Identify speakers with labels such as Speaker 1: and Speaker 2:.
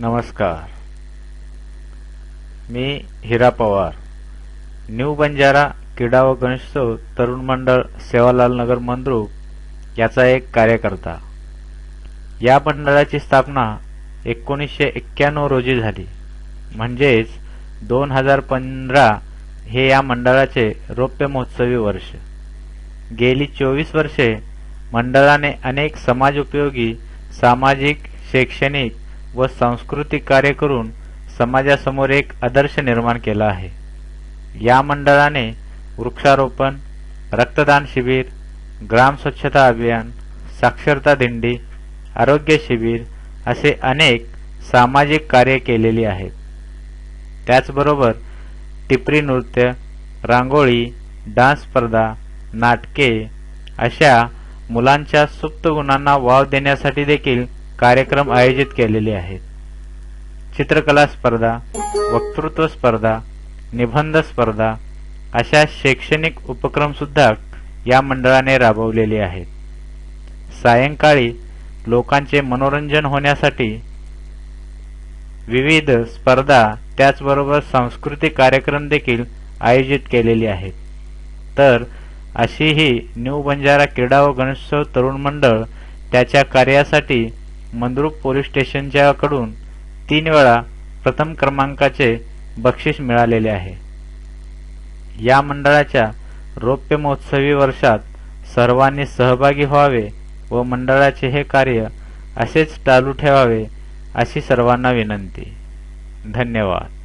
Speaker 1: नमस्कार. मी हिरा पवार. न्यू बंजारा क्रीडा व गणेशोत्सव तरुण मंडळ सेवालाल नगर मंद्रुप याचा एक कार्यकर्ता. या मंडळाची स्थापना एकोणीसशे एक्क्याण्णव रोजी झाली. म्हणजेच दोन हजार पंधरा हे या मंडळाचे रौप्य महोत्सवी वर्ष. गेली चोवीस वर्षे मंडळाने अनेक समाजोपयोगी सामाजिक शैक्षणिक व सांस्कृतिक कार्य करून समाजासमोर एक आदर्श निर्माण केला आहे. या मंडळाने वृक्षारोपण रक्तदान शिबिर ग्राम स्वच्छता अभियान साक्षरता दिंडी आरोग्य शिबिर असे अनेक सामाजिक कार्य केलेली आहेत. त्याचबरोबर टिपरी नृत्य रांगोळी डान्स स्पर्धा नाटके अशा मुलांच्या सुप्त गुणांना वाव देण्यासाठी देखील कार्यक्रम आयोजित केलेले आहेत. चित्रकला स्पर्धा वक्तृत्व स्पर्धा निबंध स्पर्धा अशा शैक्षणिक उपक्रमसुद्धा या मंडळाने राबवलेले आहेत. सायंकाळी लोकांचे मनोरंजन होण्यासाठी विविध स्पर्धा त्याचबरोबर सांस्कृतिक कार्यक्रम देखील आयोजित केलेले आहेत. तर अशी ही न्यू बंजारा क्रीडा व गणेशोत्सव तरुण मंडळ त्याच्या कार्यासाठी मंद्रुप पोलीस स्टेशनच्या कडून तीन वेळा प्रथम क्रमांकाचे बक्षीस मिळालेले आहे. या मंडळाच्या रौप्य महोत्सवी वर्षात सर्वांनी सहभागी व्हावे व मंडळाचे हे कार्य असेच चालू ठेवावे अशी सर्वांना विनंती. धन्यवाद.